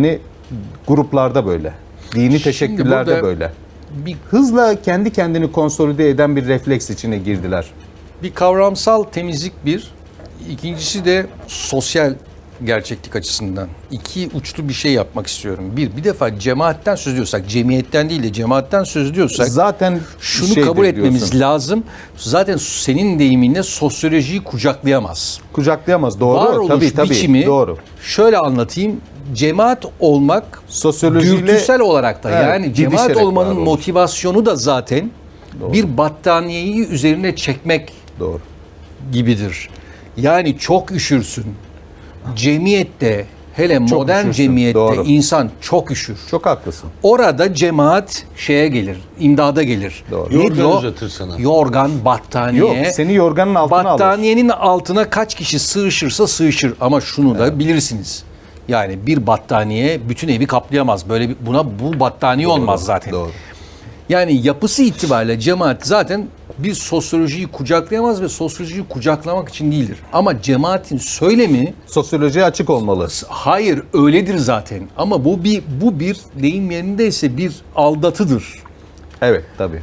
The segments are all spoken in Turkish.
Dini gruplarda böyle. Dini burada böyle. bir, Hızla kendi kendini konsolide eden bir refleks içine girdiler. bir kavramsal temizlik bir. İkincisi de sosyal gerçeklik açısından. iki uçlu bir şey yapmak istiyorum. Bir, bir defa cemaatten söz ediyorsak, cemiyetten değil de cemaatten söz ediyorsak Zaten şunu şeydir kabul etmemiz diyorsun. lazım. Zaten senin deyiminle sosyolojiyi kucaklayamaz. Kucaklayamaz. Doğru. Varoluş tabii tabii. biçimi Doğru. şöyle anlatayım. Cemaat olmak Sosyolojiyle dürtüsel olarak da Evet, yani cemaat olmanın motivasyonu da zaten Doğru. bir battaniyeyi üzerine çekmek doğru. gibidir. Yani çok üşürsün. Cemiyette hele modern üşürsün, cemiyette doğru. insan çok üşür. Çok haklısın. Orada cemaat şeye gelir, imdada gelir. Doğru. Yorgan o? uzatır sana. Yorgan, battaniye. Yok seni yorganın altına alır. Battaniyenin altına kaç kişi sığışırsa sığışır ama şunu da bilirsiniz. Yani bir battaniye bütün evi kaplayamaz. Böyle bir, buna bu battaniye olmaz zaten. Doğru. Yani yapısı itibariyle cemaat zaten bir sosyolojiyi kucaklayamaz ve sosyolojiyi kucaklamak için değildir. Ama cemaatin söylemi Sosyolojiye açık olmalı. hayır öyledir zaten. Ama bu bir bu bir deyim yerindeyse bir aldatıdır. Evet tabii.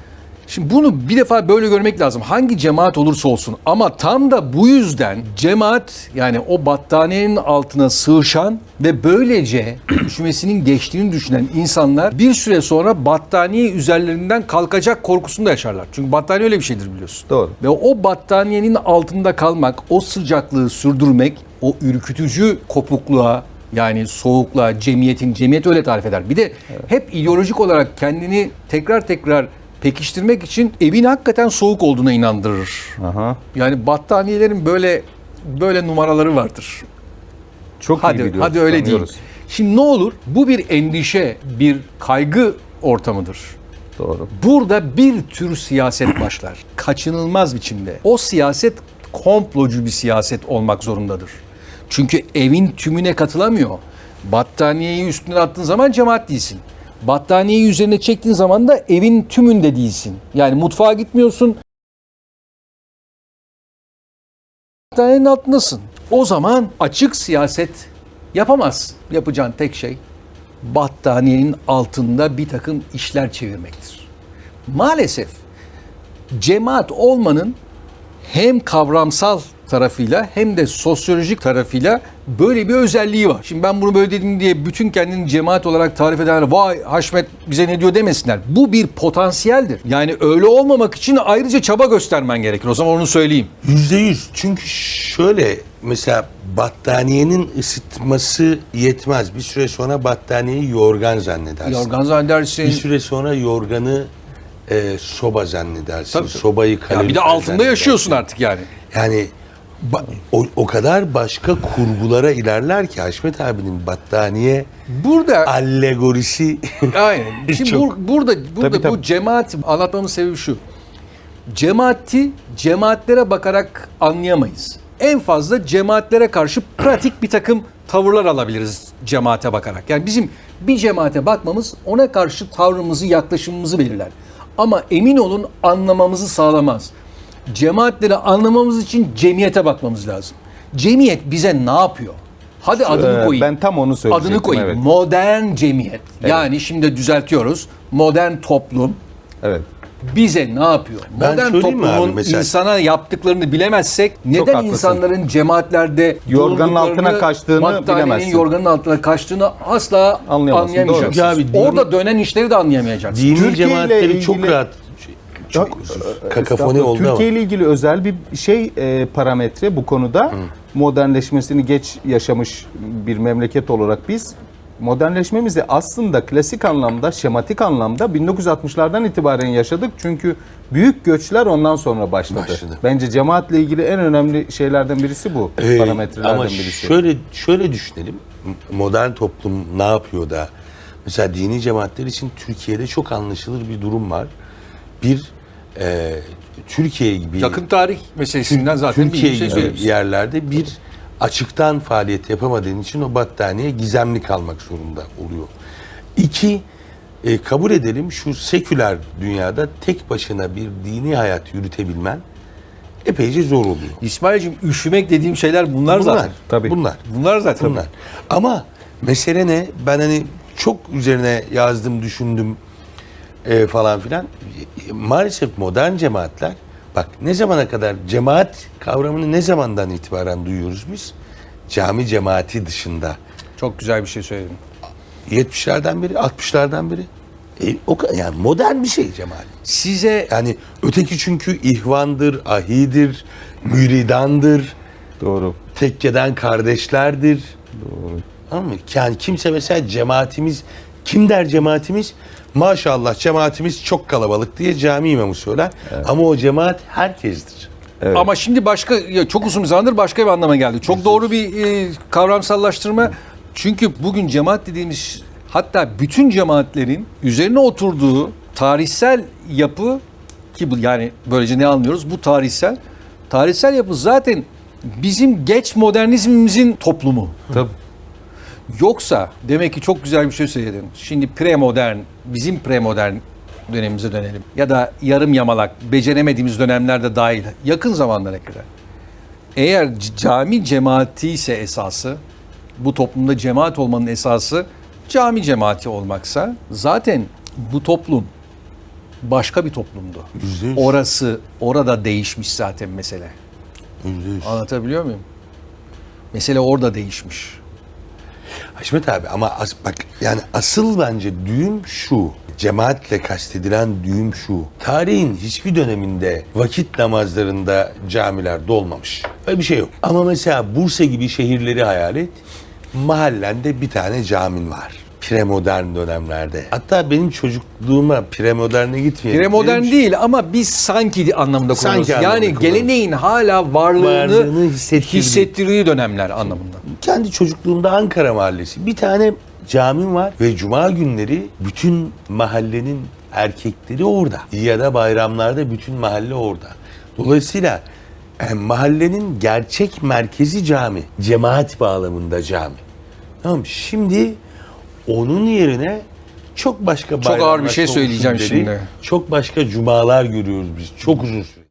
Şimdi bunu bir defa böyle görmek lazım. Hangi cemaat olursa olsun. Ama tam da bu yüzden cemaat yani o battaniyenin altına sığışan ve böylece üşümesinin geçtiğini düşünen insanlar bir süre sonra battaniye üzerlerinden kalkacak korkusunda yaşarlar. Çünkü battaniye öyle bir şeydir biliyorsun. Doğru. Ve o battaniyenin altında kalmak, o sıcaklığı sürdürmek, o ürkütücü kopukluğa yani soğukluğa, cemiyetin, cemiyet öyle tarif eder. Bir de hep ideolojik olarak kendini tekrar tekrar pekiştirmek için evin hakikaten soğuk olduğuna inandırır. Aha. Yani battaniyelerin böyle böyle numaraları vardır. Çok iyi Hadi biliyoruz. hadi öyle değil. tanıyoruz. Şimdi ne olur? Bu bir endişe, bir kaygı ortamıdır. Doğru. Burada bir tür siyaset başlar. Kaçınılmaz biçimde. O siyaset komplocu bir siyaset olmak zorundadır. Çünkü evin tümüne katılamıyor. Battaniyeyi üstüne attığın zaman cemaat değilsin. Battaniyeyi üzerine çektiğin zaman da evin tümünde değilsin. Yani mutfağa gitmiyorsun. Battaniyenin altındasın. O zaman açık siyaset yapamazsın. Yapacağın tek şey battaniyenin altında bir takım işler çevirmektir. Maalesef cemaat olmanın hem kavramsal tarafıyla hem de sosyolojik tarafıyla böyle bir özelliği var. Şimdi ben bunu böyle dedim diye bütün kendini cemaat olarak tarif edenler vay Haşmet bize ne diyor demesinler. Bu bir potansiyeldir. Yani öyle olmamak için ayrıca çaba göstermen gerekir. O zaman onu söyleyeyim. Yüzde yüz. Çünkü şöyle mesela battaniyenin ısıtması yetmez. Bir süre sonra battaniyeyi yorgan zannedersin. Yorgan zannedersin. Bir süre sonra yorganı e, soba zannedersin. Tabii. Sobayı Ya bir kalorifer de altında yaşıyorsun artık yani. Yani ba- o, o kadar başka kurgulara ilerler ki Haşmet abinin battaniye Burada allegorisi Aynen. Şimdi Çok. bur- burada burada Tabii, tabii. bu cemaat anlatmamın sebebi şu. Cemaati cemaatlere bakarak anlayamayız. En fazla cemaatlere karşı pratik bir takım tavırlar alabiliriz cemaate bakarak. Yani bizim bir cemaate bakmamız ona karşı tavrımızı, yaklaşımımızı belirler. Ama emin olun anlamamızı sağlamaz. Cemaatleri anlamamız için cemiyete bakmamız lazım. Cemiyet bize ne yapıyor? Hadi adını Ee, koyayım. ben tam onu söyleyecektim, Adını koyayım. evet. Modern cemiyet. Yani şimdi düzeltiyoruz. Modern toplum Evet. bize ne yapıyor? Ben Modern toplumun insana yaptıklarını bilemezsek neden haklısın. insanların cemaatlerde Yorganın altına kaçtığını bilemezsin. yorganın altına kaçtığını asla Anlayamazsın, anlayamayacaksın. Orada dönen işleri de anlayamayacaksın. dini Türkiye cemaatleri çok ilgili- rahat şey, çok kakafoni oldu ama. Türkiye ile ilgili özel bir şey e, parametre bu konuda. Modernleşmesini geç yaşamış bir memleket olarak biz modernleşmemizi aslında klasik anlamda, şematik anlamda 1960'lardan itibaren yaşadık. Çünkü büyük göçler ondan sonra başladı. Başladı. Bence cemaatle ilgili en önemli şeylerden birisi bu. Ee, parametrelerden ama birisi. şöyle şöyle düşünelim. Modern toplum ne yapıyor da? Mesela dini cemaatler için Türkiye'de çok anlaşılır bir durum var. Bir e, Türkiye gibi Yakın tarih meselesinden zaten Türkiye bir şey gibi yerlerde bir açıktan faaliyet yapamadığın için o battaniye gizemli kalmak zorunda oluyor. İki, e, kabul edelim şu seküler dünyada tek başına bir dini hayat yürütebilmen epeyce zor oluyor. İsmail'cim üşümek dediğim şeyler bunlar, Bunlar, zaten. Tabii. bunlar. Bunlar zaten. Bunlar. Ama Mesele ne? Ben hani çok üzerine yazdım, düşündüm e, falan filan. Maalesef modern cemaatler, bak ne zamana kadar cemaat kavramını ne zamandan itibaren duyuyoruz biz? Cami cemaati dışında. Çok güzel bir şey söyledin. 70'lerden beri, 60'lardan beri. E, o yani modern bir şey cemaat. Size Yani öteki çünkü ihvandır, ahidir, müridandır, Doğru. tekkeden kardeşlerdir. Doğru. Anladın mı? Yani kimse mesela cemaatimiz, kim der cemaatimiz? Maşallah cemaatimiz çok kalabalık diye cami imamı söyler. Ama o cemaat herkestir. Evet. Ama şimdi başka ya çok uzun bir zamandır başka bir anlama geldi. Çok doğru bir e, kavramsallaştırma. Çünkü bugün cemaat dediğimiz hatta bütün cemaatlerin üzerine oturduğu tarihsel yapı ki bu yani böylece ne anlıyoruz? Bu tarihsel tarihsel yapı zaten bizim geç modernizmimizin toplumu. Tabii. Yoksa demek ki çok güzel bir şey söyledin. Şimdi premodern, bizim premodern dönemimize dönelim. Ya da yarım yamalak, beceremediğimiz dönemlerde dahil yakın zamanlara kadar. Eğer cami cemaati ise esası, bu toplumda cemaat olmanın esası cami cemaati olmaksa zaten bu toplum başka bir toplumdu. Yüzde yüz. Orası, orada değişmiş zaten mesele. Yüzde yüz. Anlatabiliyor muyum? Mesele orada değişmiş. Haşmet abi ama as- bak yani asıl bence düğüm şu. Cemaatle kastedilen düğüm şu. Tarihin hiçbir döneminde vakit namazlarında camiler dolmamış. Öyle bir şey yok. Ama mesela Bursa gibi şehirleri hayal et. Mahallende bir tane camin var. Premodern dönemlerde. Hatta benim çocukluğuma premoderne gitmeyelim. Premodern Benim değil ama biz sanki anlamında Sanki kullanıyoruz. anlamında Yani kullanıyoruz. geleneğin hala varlığını, Varlığını hissettirdiği. hissettirdiği dönemler anlamında. kendi çocukluğumda Ankara Mahallesi. Bir tane camim var ve cuma günleri bütün mahallenin erkekleri orada. Ya da bayramlarda bütün mahalle orada. Dolayısıyla e, mahallenin gerçek merkezi cami. Cemaat bağlamında cami. Tamam? Şimdi onun yerine çok başka Çok ağır bir şey söyleyeceğim usulleri, şimdi. Çok başka cumalar görüyoruz biz. Çok uzun süre.